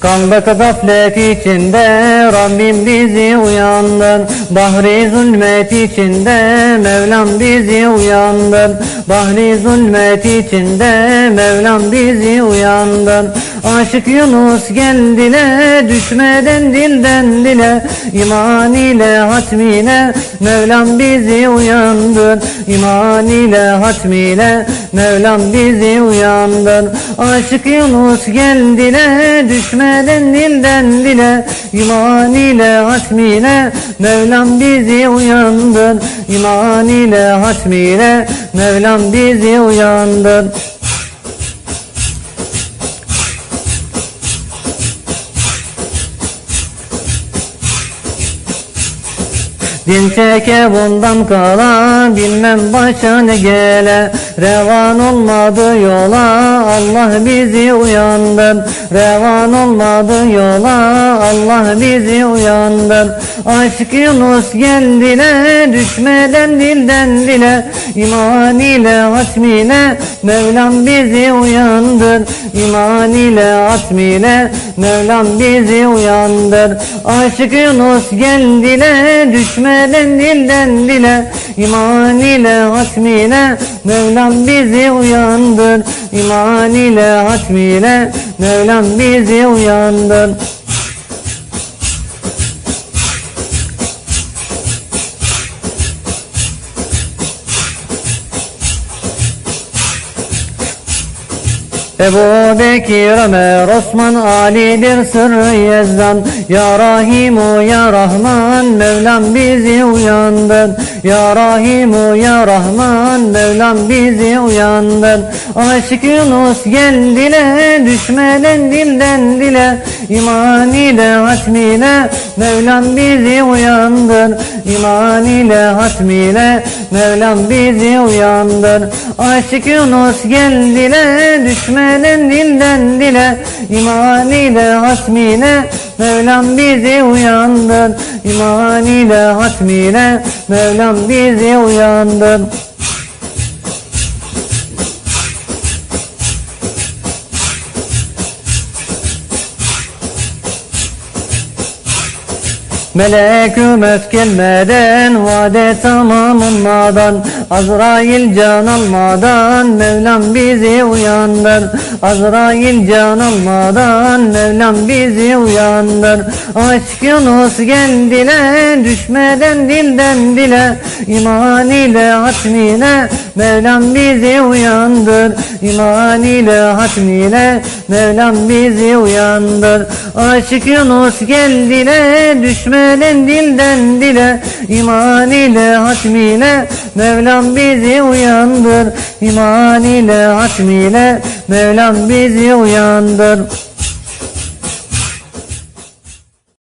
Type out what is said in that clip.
Karanlık gaflet içinde Rabbim bizi uyandır Bahri zulmet içinde Mevlam bizi uyandır Bahri zulmet içinde Mevlam bizi uyandır Aşık Yunus geldiler Düşmeden dilden dile İman ile hatmiyle Mevlam bizi uyandır. İman ile hatmiyle Mevlam bizi uyandır. Aşık Yunus geldiler Düşmeden dilden dile İman ile hatmiyle Mevlam bizi uyandır. İman ile hatmiyle Mevlam bizi uyandır Din çeke bundan kala bilmem başa ne gele. Revan olmadı yola Allah bizi uyandır. Revan olmadı yola Allah bizi uyandır Aşık Yunus geldiler düşmeden dilden dile. İman ile hatmiyle Mevlam bizi uyandır. İman ile hatmiyle Mevlam bizi uyandır. Aşık Yunus geldiler düşmeden dilden dile. İman ile hatmiyle Mevlam bizi uyandır. İman ile hatmiyle Mevlam bizi uyandır Ebu Bekir, Ömer, Osman, Ali'dir sırrı yezdan Ya Rahimu, Ya Rahman, Mevlam bizi uyandır Ya Rahimu, Ya Rahman, Mevlam bizi uyandır Aşık Yunus geldiler, düşmeden dilden dile. İman ile hatmiyle, Mevlam bizi uyandır İman ile hatmiyle, Mevlam bizi uyandır Aşık Yunus geldiler, düşmeden dilden dile İman ile hatmiyle Mevlam bizi uyandır. İman ile hatmiyle Mevlam bizi uyandır. Melekü mevt gelmeden Vade tamamlanmadan Azrail can almadan Mevlam bizi uyandır. Azrail can almadan Mevlam bizi uyandır. Aşk Yunus geldiler Düşmeden dilden dile İman ile hatmiyle Mevlam bizi uyandır. İman ile hatmiyle Mevlam bizi uyandır. Aşık Yunus geldiler Düşmeden dilden dile İman ile hatmiyle Mevlam bizi uyandır İman ile hatmiyle Mevlam bizi uyandır